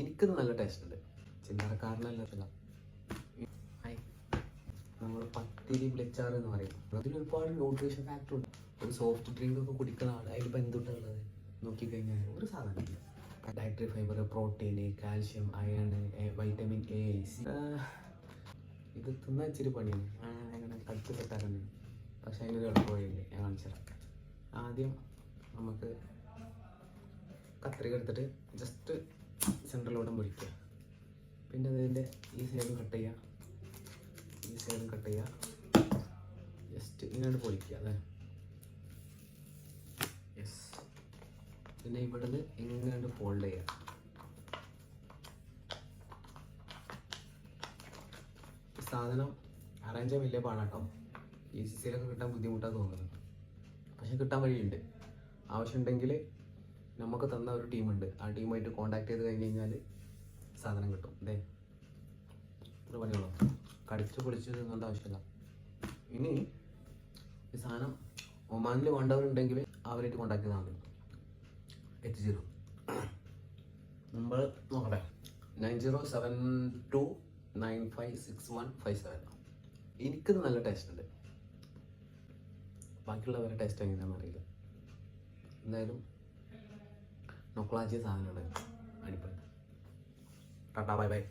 എനിക്കത് നല്ല ടേസ്റ്റ് ഉണ്ട്. ചില്ലറക്കാരനല്ല നമ്മൾ പത്തിരി ബ്ലെച്ചാർ എന്ന് പറയും. അതിൽ ഒരുപാട് ന്യൂട്രീഷൻ ഫാക്ടർ ഉണ്ട്. ഒരു സോഫ്റ്റ് ഡ്രിങ്ക് ഒക്കെ കുടിക്കുന്ന ആൾ അതിലിപ്പോൾ എന്തുട്ടുള്ളത് നോക്കിക്കഴിഞ്ഞാൽ ഒരു സാധനമില്ല dietary fibre protein calcium iron vitamin A C ഇത് തിന്നാൻ ഇച്ചിരി പണിയാണ്. അങ്ങനെ കടിച്ച് കെട്ടാറുണ്ട് പക്ഷേ അതിനൊരു എളുപ്പമില്ല ഞാൻ കാണിച്ചു ആദ്യം നമുക്ക് കത്രിക എടുത്തിട്ട് ജസ്റ്റ് സെൻട്രലോടെ പിടിക്കുക പിന്നെ അതിന്റെ ഈ സൈഡ് കട്ട് ചെയ്യുക ഈ സൈഡ് കട്ട് ചെയ്യുക ജസ്റ്റ് ഇങ്ങോട്ട് പൊളിക്കുക അതെ. യെസ് പിന്നെ ഇവിടുന്ന് ഇങ്ങോട്ട് ഫോൾഡ് ചെയ്യുക സാധനം അറേഞ്ച് ചെയ്യാൻ വലിയ പാടാട്ടോ. ഈ സി സിയിലൊക്കെ കിട്ടാൻ ബുദ്ധിമുട്ടാണ് തോന്നുന്നത് പക്ഷെ കിട്ടാൻ വഴിയുണ്ട്. ആവശ്യമുണ്ടെങ്കിൽ നമുക്ക് തന്ന ഒരു ടീമുണ്ട്. ആ ടീമായിട്ട് കോണ്ടാക്ട് ചെയ്ത് കഴിഞ്ഞ് കഴിഞ്ഞാൽ സാധനം കിട്ടും. അതെ ഒരു പണിയുള്ളൂ. കടിച്ചു പൊളിച്ചു തിന്നേണ്ട ആവശ്യമില്ല. ഇനി ഈ സാധനം ഒമാനിൽ വേണ്ടവരുണ്ടെങ്കിൽ അവരായിട്ട് കോണ്ടാക്ട് ചെയ്താൽ മതി. എത്തിച്ചു തരും നമ്പർ നോക്കട്ടെ. Nine zero seven two nine five six one five seven എനിക്കത് നല്ല ടേസ്റ്റ് ഉണ്ട്. ബാക്കിയുള്ളവരുടെ ടേസ്റ്റ് എങ്ങനെയാണെന്ന് അറിയില്ല. എന്തായാലും നൊക്ലാച്ചിയ സാധനമാണ് അടിപൊളി. Tata bye bye.